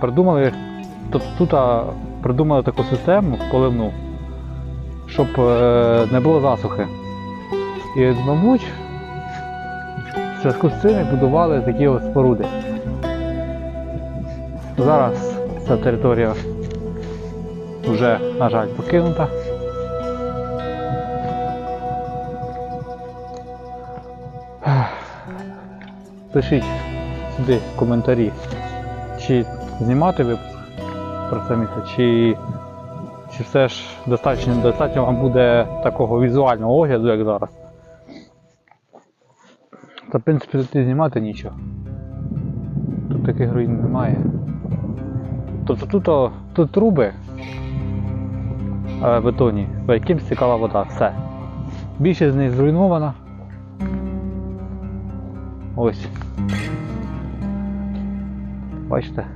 придумали тут, придумали таку систему поливну, щоб е, не було засухи. І, мабуть, в зв'язку з цим будували такі ось споруди. Зараз ця територія вже, на жаль, покинута. Пишіть сюди в коментарі, чи знімати випуск про це місце, чи, чи все ж достатньо, достатньо вам буде такого візуального огляду, як зараз. Та в принципі тут і знімати нічого. Тут таких руїн немає. Тобто тут, тут труби е, бетонні, по яким стікала вода. Все. Більшість з них зруйнована. Ось. Бачите?